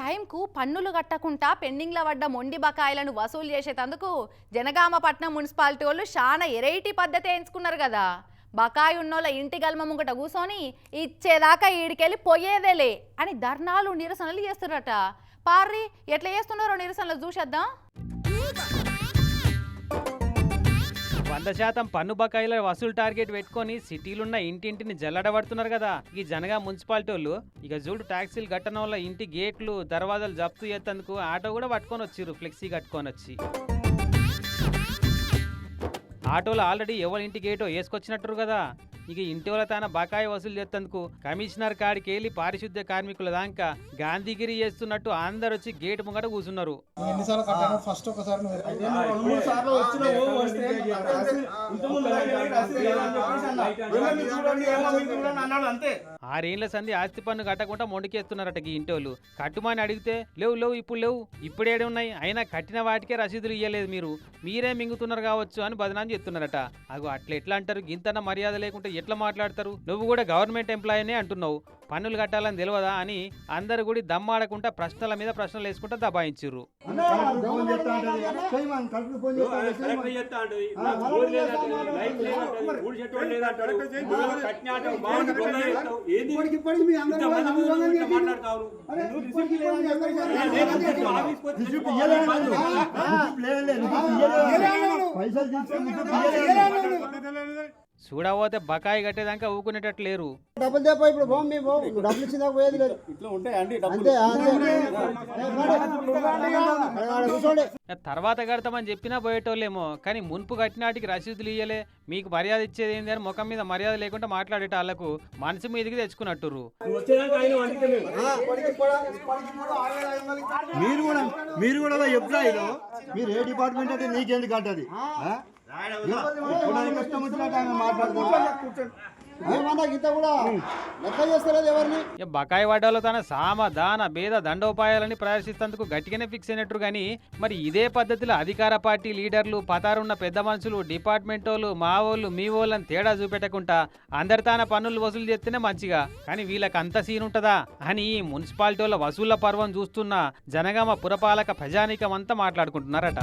టైంకు పన్నులు కట్టకుండా పెండింగ్లో పడ్డ మొండి బకాయిలను వసూలు చేసేటందుకు జనగామ పట్నం మున్సిపాలిటీ వాళ్ళు చాలా ఎరైటీ పద్ధతి ఎంచుకున్నారు కదా. బకాయి ఉన్నోళ్ళ ఇంటి గల్మ ముంగట కూసోని ఇచ్చేదాకా ఈడికెళ్ళి పోయేదేలే అని ధర్నాలు నిరసనలు చేస్తున్నారట పార్రి ఎట్లా చేస్తున్నారో నిరసనలు చూసేద్దాం. వంద శాతం పన్ను బకాయిల వసూలు టార్గెట్ పెట్టుకొని సిటీలున్న ఇంటింటిని జల్లడబడుతున్నారు కదా. ఈ జనగా మున్సిపాలిటీ వాళ్ళు ఇక చూడు ట్యాక్సీలు కట్టడం వల్ల ఇంటి గేట్లు దర్వాజాలు జప్తు చేసేందుకు ఆటో కూడా పట్టుకొని వచ్చిర్రు ఫ్లెక్సీ కట్టుకొని వచ్చి. ఆటోలో ఆల్రెడీ ఎవరి ఇంటి గేటో వేసుకొచ్చినట్టు కదా. ఇక ఇంటి వాళ్ళ తన బకాయి వసూలు చేసేందుకు కమిషనర్ కాడికి వెళ్ళి పారిశుద్ధ్య కార్మికుల దాకా గాంధీగిరి చేస్తున్నట్టు అందరు వచ్చి గేటు ముంగట కూర్చున్నారు ఫస్ట్ ఒకసారి అంతే ఆరేళ్ళ సంధి ఆస్తి పన్ను కట్టకుండా మొండికేస్తున్నారట ఈ ఇంటోళ్ళు. కట్టుమని అడిగితే లేవు లేవు ఇప్పుడు లేవు. ఇప్పుడు ఏడే ఉన్నాయి. అయినా కట్టిన వాటికే రసీదులు ఇయ్యలేదు మీరు. మీరే మింగుతున్నారు కావచ్చు అని బదనాం చెప్తున్నారట అగో అట్లా ఎట్లా అంటారు? గింతన మర్యాద లేకుంటే ఎట్లా మాట్లాడతారు? నువ్వు కూడా గవర్నమెంట్ ఎంప్లాయీనే అంటున్నావు. పన్నులు కట్టాలని తెలియదా అని అందరు కూడా దమ్మాడకుండా ప్రశ్నల మీద ప్రశ్నలు వేసుకుంటా ఇయ్యలేదు. పైసలు. చూడబోతే బకాయి కట్టేదాకా ఊకునేటట్టు లేరు. డబ్బులు తెప్ప ఇప్పుడు పోం పోం. డబ్బులు ఇచ్చిందా పోయేది లేదు. ఇట్లా. అంతే అంతే. తర్వాత కడతామని చెప్పినా పోయేటోళ్ళేమో. కానీ మున్పు కట్టినాటికి రసీదులు ఇయ్యలే. మీకు మర్యాద ఇచ్చేది ఏంది అని ముఖం మీద మర్యాద లేకుండా మాట్లాడేట వాళ్ళకు. మనసు మీదకి తెచ్చుకున్నట్టుర్రు. నువ్వు వచ్చేదాకా ఆయన వంటికే మేము. మీరు కూడా మీరు కూడా ఎంప్లాయీలు మీరు ఏ డిపార్ట్మెంట్ అంటే నీకెందుకు అంటది? బకాయి వాడాలో తన సామ దాన భేద దండోపాయాలని ప్రదర్శిస్తేందుకు గట్టిగానే ఫిక్స్ అయినట్టు కానీ మరి ఇదే పద్ధతిలో అధికార పార్టీ లీడర్లు పతారున్న పెద్ద మనుషులు డిపార్ట్మెంట్ వాళ్ళు మా వాళ్ళు మీ వాళ్ళని తేడా చూపెట్టకుండా అందరి తాన పన్నులు వసూలు చేస్తేనే మంచిగా. కానీ వీళ్ళకి అంత సీన్ ఉంటుందా? అని ఈ మున్సిపాలిటీ వాళ్ళ వసూళ్ళ పర్వం చూస్తున్న జనగామ పురపాలక ప్రజానీకం అంతా మాట్లాడుకుంటున్నారట.